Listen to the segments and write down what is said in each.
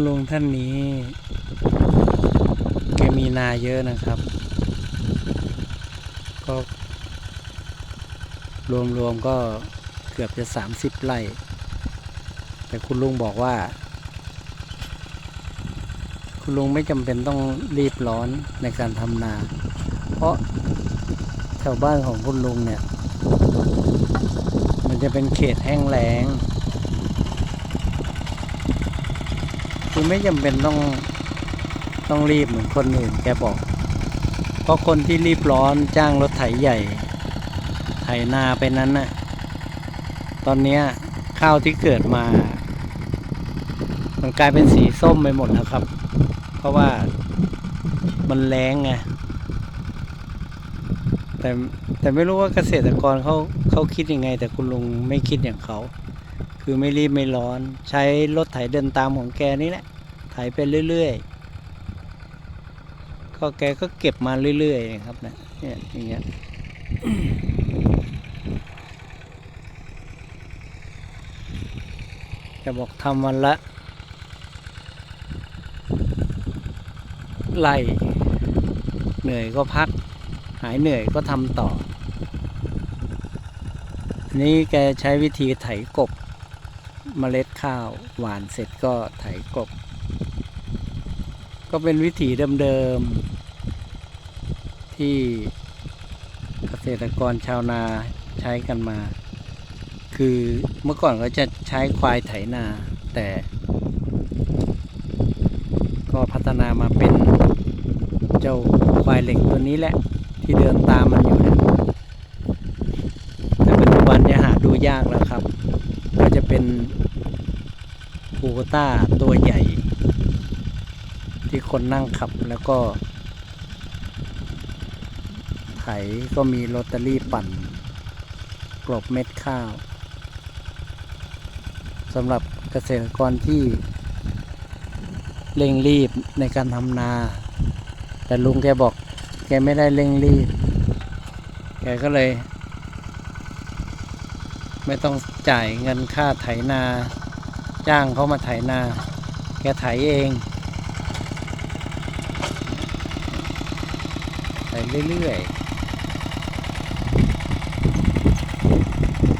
คุณลุงท่านนี้ แกมีนาเยอะนะครับ ก็ รวมๆก็เกือบจะสามสิบไร่ แต่คุณลุงบอกว่า คุณลุงไม่จำเป็นต้องรีบร้อนในการทำนา เพราะแถวบ้านของคุณลุงเนี่ย มันจะเป็นเขตแห้งแล้ง คือไม่จำเป็นต้องต้องรีบเหมือนคนอื่นแกบอก เพราะคนที่รีบร้อนจ้างรถไถใหญ่ ไถนาไปนั้นน่ะ ตอนเนี้ยข้าวที่เกิดมา มันกลายเป็นสีส้มไปหมดแล้วครับ เพราะว่ามันแรงไง แต่แต่ไม่รู้ว่าเกษตรกรเขาเขาคิดยังไง แต่คุณลุงไม่คิดอย่างเขา คือไม่รีบไม่ร้อน ใช้รถไถเดินตามของแกนี่แหละไถไปเรื่อยๆก็แกก็เก็บมาเรื่อยๆครับนะเนี่ยอย่างเงี้ยแกบอกทำวันละไล่เหนื่อยก็พัก หายเหนื่อยก็ทำต่ออันนี้แกใช้วิธีไถกบ เมล็ดข้าวหวานเสร็จก็ไถกบ ก็เป็นวิถีเดิมๆ ที่เกษตรกรชาวนาใช้กันมา คือเมื่อก่อนก็จะใช้ควายไถนาแต่ ก็พัฒนามาเป็นเจ้าควายเหล็กตัวนี้แหละ ที่เดินตามมันอยู่เนี่ยแต่ปัจจุบันเนี่ยหาดูยากแล้วครับ ก็จะเป็นคูโบ ต้าตัวใหญ่ ที่คนนั่งขับแล้วก็ ไถก็มีโรตารี่ปั่น กลบเม็ดข้าวสำหรับเกษตรกรที่เร่งรีบในการทำนา แต่ลุงแกบอก แกไม่ได้เร่งรีบ แกก็เลย ไม่ต้องจ่ายเงินค่าไถนา จ้างเขามาไถนา แกไถเองไถเรื่อยๆ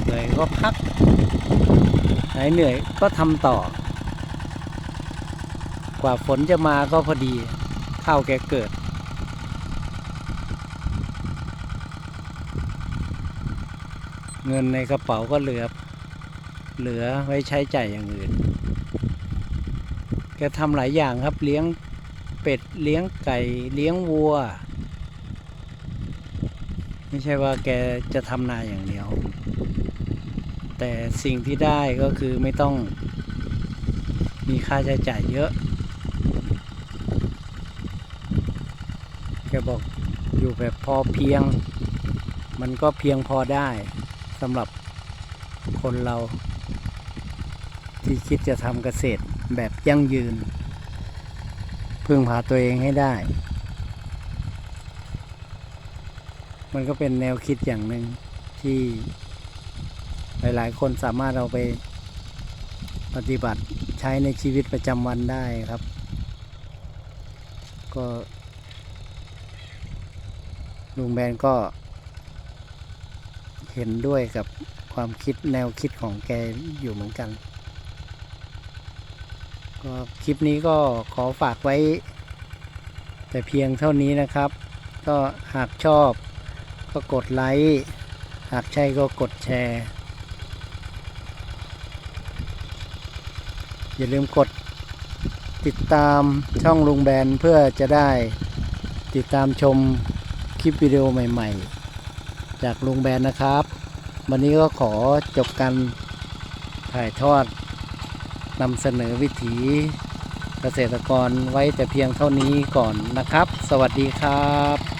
เหนื่อยก็พักหายเหนื่อยก็ทำต่อ กว่าฝนจะมาก็พอดีข้าวแกเกิดเงินในกระเป๋าก็เหลือ เหลือไว้ใช้จ่ายอย่างอื่น แกทำหลายอย่างครับเลี้ยงเป็ดเลี้ยงไก่เลี้ยงวัว ไม่ใช่ว่าแกจะทำนาอย่างเดียว แต่สิ่งที่ได้ก็คือไม่ต้องมีค่าใช้จ่ายเยอะ แกบอกอยู่แบบพอเพียง มันก็เพียงพอได้สำหรับคนเรา ที่คิดจะทำเกษตรแบบยั่งยืน พึ่งพาตัวเองให้ได้ มันก็เป็นแนวคิดอย่างหนึ่งที่หลายๆ คนสามารถเอาไปปฏิบัติใช้ในชีวิตประจำวันได้ครับ ก็ลุงแบนก็เห็นด้วยกับความคิดแนวคิดของแกอยู่เหมือนกัน ก็คลิปนี้ก็ขอฝากไว้ แต่เพียงเท่านี้นะครับ ก็หากชอบก็กดไลค์หากใช่ก็กดแชร์ อย่าลืมกดติดตามช่องลุงแบนเพื่อจะได้ติดตามชมคลิปวิดีโอใหม่ๆ จากลุงแบนนะครับ วันนี้ก็ขอจบการถ่ายทอด นำเสนอวิถีเกษตรกรไว้แต่เพียงเท่านี้ก่อนนะครับ สวัสดีครับ